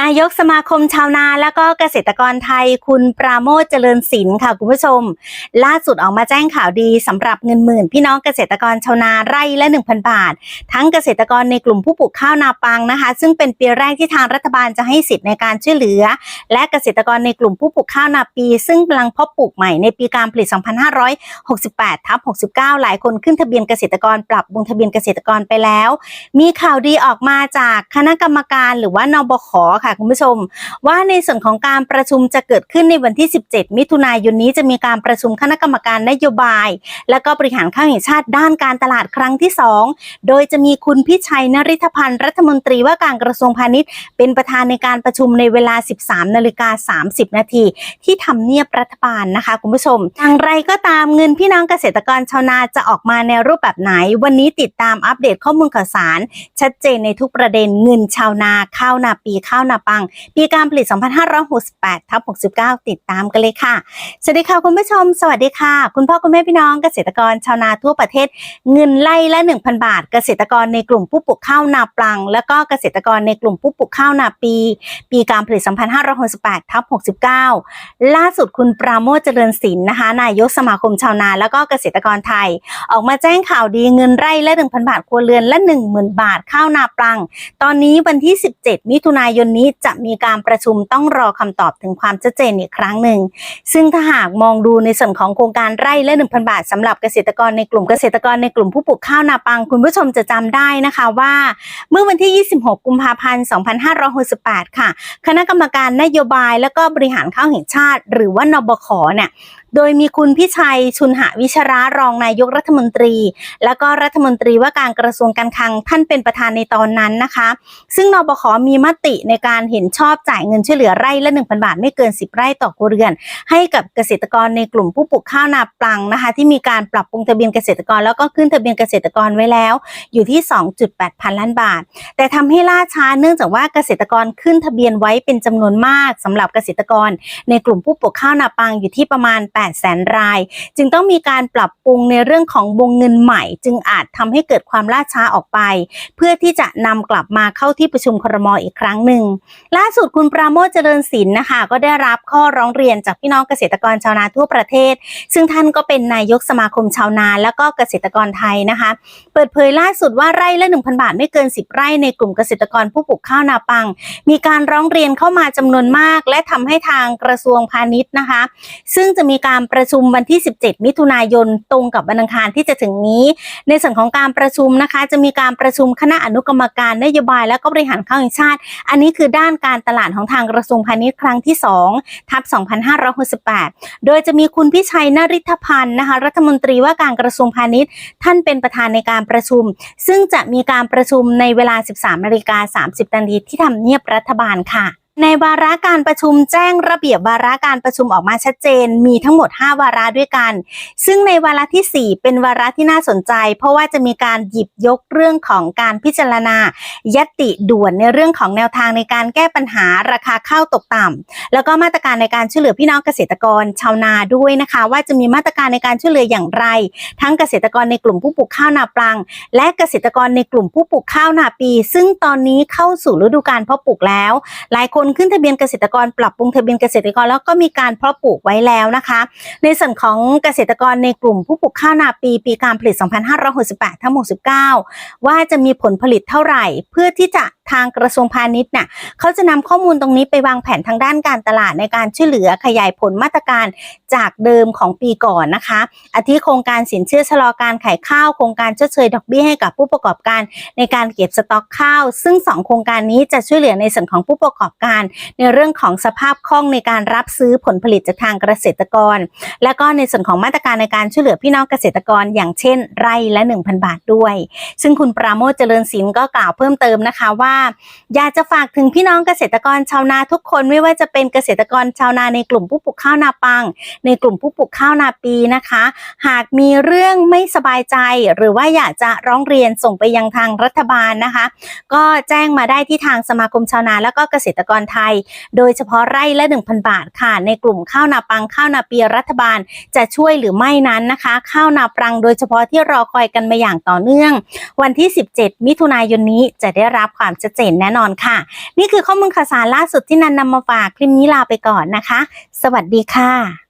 นายกสมาคมชาวนาและก็เกษตรกรไทยคุณปราโมทเจริญศิลป์ค่ะคุณผู้ชม ล่าสุดออกมาแจ้งข่าวดีสำหรับเงินหมื่น พี่น้องเกษตรกรชาวนาไร่ละ 1,000 บาท ทั้งเกษตรกรในกลุ่มผู้ปลูกข้าวนาปังนะคะ ซึ่งเป็นปีแรกที่ทางรัฐบาลจะให้สิทธิ์ในการช่วยเหลือ และเกษตรกรในกลุ่มผู้ปลูกข้าวนาปี ซึ่งกำลังเพาะปลูกใหม่ในปีการผลิต 2568ทับ69 หลายคนขึ้นทะเบียนเกษตรกรปรับวงทะเบียนเกษตรกรไปแล้ว มีข่าวดีออกมาจากคณะกรรมการหรือว่านบขค่ะคุณผู้ชม ว่าในส่วนของการประชุมจะเกิดขึ้นในวันที่ 17 มิถุนายนนี้จะมีการประชุมคณะกรรมการนโยบาย และก็บริหารข้าวแห่งชาติด้านการตลาดครั้งที่ 2 โดยจะมีคุณพิชัยนริธพันธ์รัฐมนตรีว่าการกระทรวงพาณิชย์ เป็นประธานในการประชุมในเวลา 13 นาฬิกา 30 นาทีที่ทำเนียบรัฐบาลนะคะ คุณผู้ชมอย่างไรก็ตามเงินพี่น้องเกษตรกรชาวนาจะออกมาในรูปแบบไหน วันนี้ติดตามอัปเดตข้อมูลข่าวสาร ชัดเจนในทุกประเด็นเงินชาวนาข้าวนาปีข้าวนาปัง ปีการผลิต 2568ทับ69 ติดตามกันเลยค่ะ สวัสดีค่ะคุณผู้ชม สวัสดีค่ะ คุณพ่อคุณแม่พี่น้องเกษตรกรชาวนาทั่วประเทศ เงินไล่ละ 1,000 บาท เกษตรกรในกลุ่มผู้ปลูกข้าวนาปัง แล้วก็เกษตรกรในกลุ่มผู้ปลูกข้าวนาปี ปีการผลิต 2568ทับ69 ล่าสุดคุณปราโมทเจริญศิลป์นะคะ นายกสมาคมชาวนา แล้วก็เกษตรกรไทย ออกมาแจ้งข่าวดีเงินไร่ละ 1,000 บาทครัวเรือนละ 10,000 บาทข้าวนาปลัง ตอนนี้วันที่ 17 มิถุนายนนี้จะมีการประชุมต้องรอคำตอบถึงความชัดเจนอีกครั้งหนึ่ง ซึ่งถ้าหากมองดูในส่วนของโครงการไร่ละ 1,000 บาทสำหรับเกษตรกรในกลุ่มเกษตรกรในกลุ่มผู้ปลูกข้าวนาปัง คุณผู้ชมจะจำได้นะคะว่า เมื่อวันที่ 26 กุมภาพันธ์ 2568 ค่ะ คณะกรรมการนโยบายและก็บริหารข้าวแห่งชาติ หรือว่านบขเนี่ย โดยมีคุณพิชัยชุนหวิชรารองนายกรัฐมนตรี แล้วก็รัฐมนตรีว่าการกระทรวงการคลังท่านเป็นประธานในตอนนั้นนะคะ ซึ่งนบขมีมติในการเห็นชอบจ่ายเงินช่วยเหลือไร่ละ 1,000 บาทไม่เกิน 10 ไร่ต่อครัวเรือน ให้กับเกษตรกรในกลุ่มผู้ปลูกข้าวนาปลังนะคะ ที่มีการปรับปรุงทะเบียนเกษตรกร แล้วก็ขึ้นทะเบียนเกษตรกรไว้แล้ว อยู่ที่ 2.8 พันล้านบาท แต่ทำให้ล่าช้าเนื่องจากว่าเกษตรกรขึ้นทะเบียนไว้เป็นจำนวนมากสำหรับเกษตรกร ในกลุ่มผู้ปลูกข้าวนาปังอยู่ที่ประมาณ8แสนราย จึงต้องมีการปรับปรุงในเรื่องของวงเงินใหม่ จึงอาจทำให้เกิดความล่าช้าออกไป เพื่อที่จะนำกลับมาเข้าที่ประชุมครมอีกครั้งหนึ่งล่าสุดคุณปราโมทเจริญศิลป์นะคะ ก็ได้รับข้อร้องเรียนจากพี่น้องเกษตรกรชาวนาทั่วประเทศ ซึ่งท่านก็เป็นนายกสมาคมชาวนาและก็เกษตรกรไทยนะคะ เปิดเผยล่าสุดว่าไร่ละ 1,000 บาทไม่เกิน 10 ไร่ในกลุ่มเกษตรกรผู้ปลูกข้าวนาปัง มีการร้องเรียนเข้ามาจำนวนมาก และทำให้ทางกระทรวงพาณิชย์นะคะ ซึ่งจะมีการประชุมวันที่ 17 มิถุนายนตรงกับวันอังคารที่จะถึงนี้ ในส่วนของการประชุมนะคะ จะมีการประชุมคณะอนุกรรมการนโยบายและก็บริหารข้าวแห่งชาติ อันนี้คือด้านการตลาดของทางกระทรวงพาณิชย์ครั้งที่2ทับ2568 โดยจะมีคุณพิชัยนริธพันธ์นะคะ รัฐมนตรีว่าการกระทรวงพาณิชย์ ท่านเป็นประธานในการประชุม ซึ่งจะมีการประชุมในเวลา 13นาฬิกา30นาทีที่ทำเนียบรัฐบาลค่ะ ในวาระการประชุมแจ้งระเบียบวาระการประชุมออกมาชัดเจน มีทั้งหมด 5 วาระด้วยกัน ซึ่งในวาระทีสี่ 4 เป็นวาระที่น่าสนใจ เพราะว่าจะมีการหยิบยกเรื่องของการพิจารณายติด่วนในเรื่องของแนวทางในการแก้ปัญหาราคาข้าวตกต่ำแล้วก็มาตรการในการช่วยเหลือพี่น้องเกษตรกรชาวนาด้วยนะคะ ว่าจะมีมาตรการในการช่วยเหลืออย่างไร ทั้งเกษตรกรในกลุ่มผู้ปลูกข้าวนาปลัง และเกษตรกรในกลุ่มผู้ปลูกข้าวนาปี ซึ่งตอนนี้เข้าสู่ฤดูการเพาะปลูกแล้ว หลายคนขึ้นทะเบียนเกษตรกร ปรับปรุงทะเบียนเกษตรกร แล้วก็มีการเพาะปลูกไว้แล้วนะคะ ในส่วนของเกษตรกรในกลุ่มผู้ปลูกข้าวนาปี ปีการผลิต 2568 ทั้ง 69 ว่าจะมีผลผลิตเท่าไหร่ เพื่อที่จะ ทางกระทรวงพาณิชย์เนี่ยเขาจะนำข้อมูลตรงนี้ไปวางแผนทางด้านการตลาดในการช่วยเหลือขยายผลมาตรการจากเดิมของปีก่อนนะคะ อาทิโครงการสินเชื่อชะลอการขายข้าวโครงการชดเชยดอกเบี้ยให้กับผู้ประกอบการในการเก็บสต็อกข้าว ซึ่งสองโครงการนี้จะช่วยเหลือในส่วนของผู้ประกอบการ ในเรื่องของสภาพคล่องในการรับซื้อผลผลิตจากทางเกษตรกร และก็ในส่วนของมาตรการในการช่วยเหลือพี่น้องเกษตรกร อย่างเช่น ไร่ละ 1,000 บาทด้วย ซึ่งคุณปราโมทเจริญศิลป์ก็กล่าวเพิ่มเติมนะคะว่าอยากจะฝากถึงพี่น้องเกษตรกรชาวนาทุกคนไม่ว่าจะเป็นเกษตรกรชาวนาในกลุ่มผู้ปลูกข้าวนาปัง ในกลุ่มผู้ปลูกข้าวนาปีนะคะ หากมีเรื่องไม่สบายใจ หรือว่าอยากจะร้องเรียนส่งไปยังทางรัฐบาลนะคะ ก็แจ้งมาได้ที่ทางสมาคมชาวนาแล้วก็เกษตรกรไทย โดยเฉพาะไร่ละ 1,000 บาทค่ะ ในกลุ่มข้าวนาปังข้าวนาปีรัฐบาลจะช่วยหรือไม่นั้นนะคะ ข้าวนาปังโดยเฉพาะที่รอคอยกันมาอย่างต่อเนื่อง วันที่ 17 มิถุนายนนี้จะได้รับความชัดเจนแน่นอนค่ะ นี่คือข้อมูลข่าวสารล่าสุดที่นันนำมาฝากคลิปนี้ลาไปก่อนนะคะ สวัสดีค่ะ